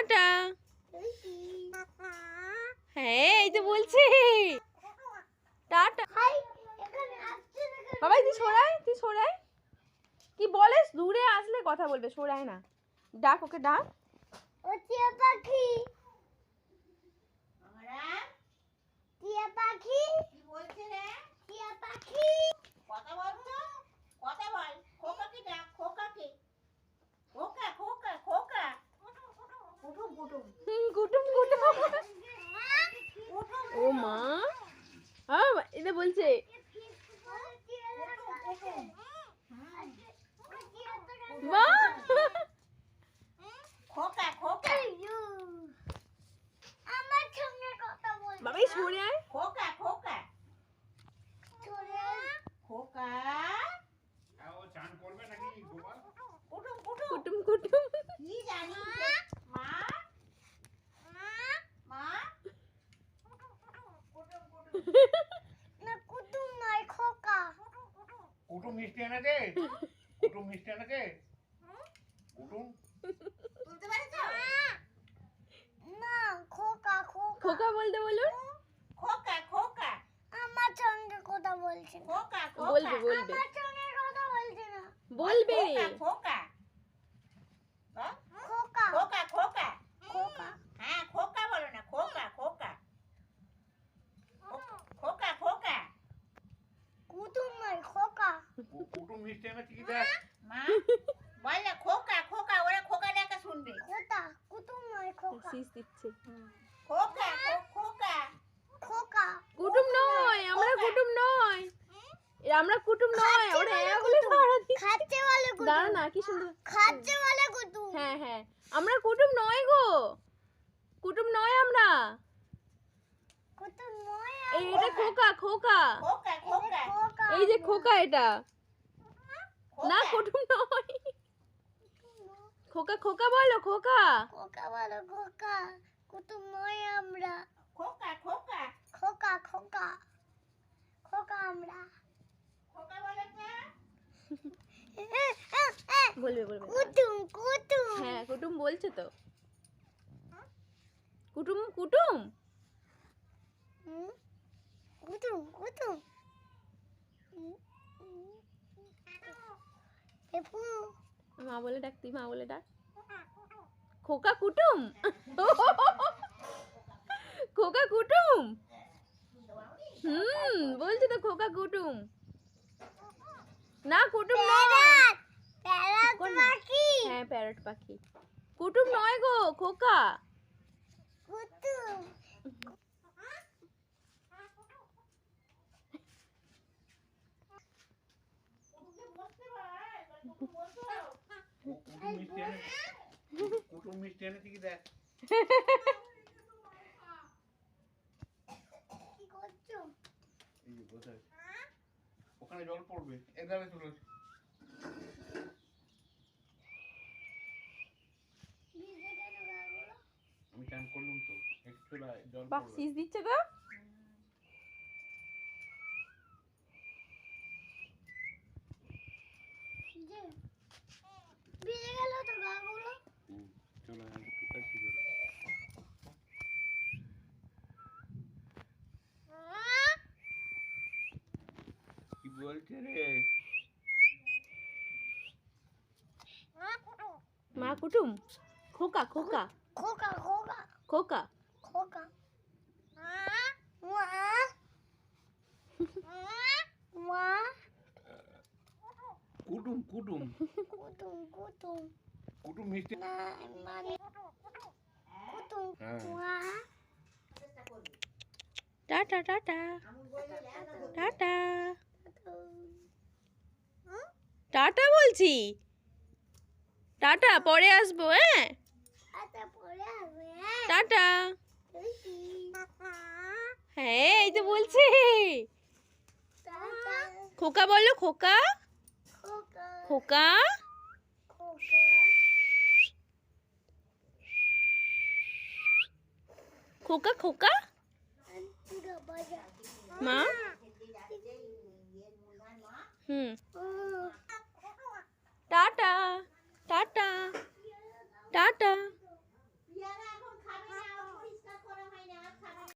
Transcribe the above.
Tata. হ্যাঁ এই তো বলছি। টাটা। বাবা তুই সরাই তুই সরাই। কি বলে দূরে আসলে কথা বলবে সরাই না। ডাক, ওকে ডাক। ও পাখি টিয়া পাখি কি বলছে রে টিয়া পাখি কথা বলতো কথা বল খোকাকে ডাক খোকাকে খোকা খোকা খোকা কুটুম কুটুম হুম, কুটুম কুটুম কুটুম ও মা হ্যাঁ এটা বলছে বাহ খোকা খোকা আমার সঙ্গে কথা বল বাবাই সরে আয় খোকা খোকা। চলে খোকা। ও চান করবে নাকি গোপাল? কুটুম কুটুম। কুটুম কুটুম। কি জানি? মা? মা? কুটুম কুটুম। না কুতুম নয় খোকা। কুটুম মিষ্টি এনেছে? কুটুম মিষ্টি এনেছে? কুটুম তুলতে পারিস না খোকা খোকা খোকা বলতে বলুন খোকা খোকা আমার সঙ্গে কথা বলছে না খোকা খোকা বলবে বলবে আমার সঙ্গে কথা বলছে না বলবে। খোকা খোকা। হ্যাঁ? খোকা। খোকা খোকা। খোকা। হ্যাঁ খোকা বলো না খোকা খোকা। খোকা খোকা। কুতুম নয় খোকা। কুটুম মিষ্টি এনেছে কি দেখ মা? বল না খোকা খোকা ওরা খোকা ডাকা শুনবে। খোকা নয় খোকা। শীষ দিচ্ছে। খোকা খোকা কুটুম নয় আমরা কুটুম নয় এ আমরা কুটুম নয় ওরা সারাদিন। খাচ্ছে বলে কুতুম দাঁড়া না কি সুন্দর। খাচ্ছে বলে কুটুম। হ্যাঁ হ্যাঁ। আমরা কুটুম নয় গো। কুটুম নয় আমরা। কুতুম নয় এই এটা খোকা খোকা। খোকা খোকা। এই যে খোকা এটা। না কুটুম নয়। খোকা খোকা বলো খোকা। খোকা বলো খোকা। কুতুম নয় আমরা। খোকা খোকা। খোকা খোকা। খোকা আমরা। বলবে বলবে। কুতুম কুতুম হ্যাঁ কুটুম বলছে তো। কুটুম কুটুম। হুম। পেপু। মা বলে ডাক তুই মা বলে ডাক। খোকা কুটুম। খোকা কুটুম। হুম বলছি তো খোকা কুটুম। না কুটুম নয়? পাখি। হ্যাঁ প্যারট পাখি। কুটুম নয় গো খোকা। কুটুম। মিষ্টি এনেছে কুটুম মিষ্টি এনেছে কি দেখ কি করছ এই যে বসে আছে। ওখানে জল পড়বে এধারে গাগুলো আমি চান করলাম তো একটু জল বাহ দিচ্ছে গো। ভিজে গেল তো গাগুলো। চলে আয়। কি বলছে রে মা কুটুম খোকা খোকা খোকা খোকা খোকা খোকা মা মা কুটুম কুটুম কুতুম কুতুম কুটুম মিষ্টি না মানে কুতুম হ্যাঁ। মা টাটা টাটা টাটা টাটা বলছি। টাটা পরে আসব হ্যাঁ? টাটা হ্যাঁ। এই তো বলছি। খোকা বলো খোকা? খোকা। খোকা? খোকা। মা? হুম হুম টাটা টাটা টাটা